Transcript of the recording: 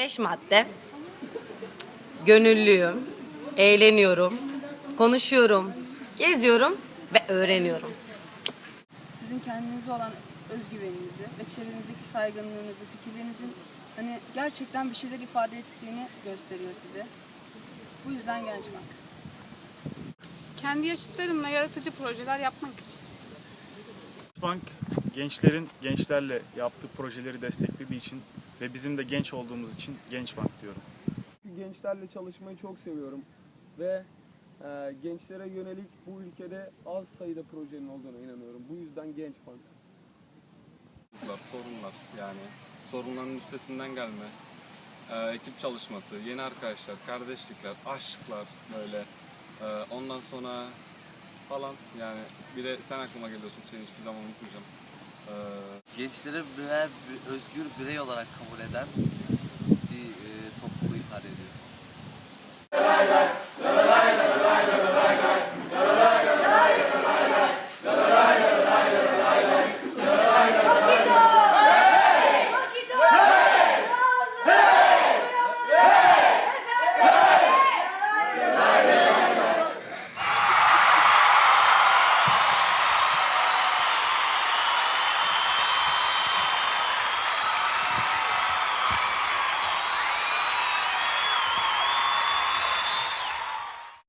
Beş madde. Gönüllüyüm, eğleniyorum, konuşuyorum, geziyorum ve öğreniyorum. Sizin kendinize olan özgüveninizi ve çevrenizdeki saygınlığınızı, fikirlerinizin hani gerçekten bir şeyler ifade ettiğini gösteriyor size. Bu yüzden genç bank. Kendi yaşıtlarımla yaratıcı projeler yapmak için. Bank gençlerin gençlerle yaptığı projeleri desteklediği için ve bizim de genç olduğumuz için Genç Bank diyorum. gençlerle çalışmayı çok seviyorum ve e, gençlere yönelik bu ülkede az sayıda projenin olduğuna inanıyorum. Bu yüzden Genç Bank. sorunlar, sorunlar yani sorunların üstesinden gelme, e, ekip çalışması, yeni arkadaşlar, kardeşlikler, aşklar böyle. E, ondan sonra falan yani bir de sen aklıma geliyorsun seni hiçbir zaman unutmayacağım. Gençleri birer bir özgür birey olarak kabul eden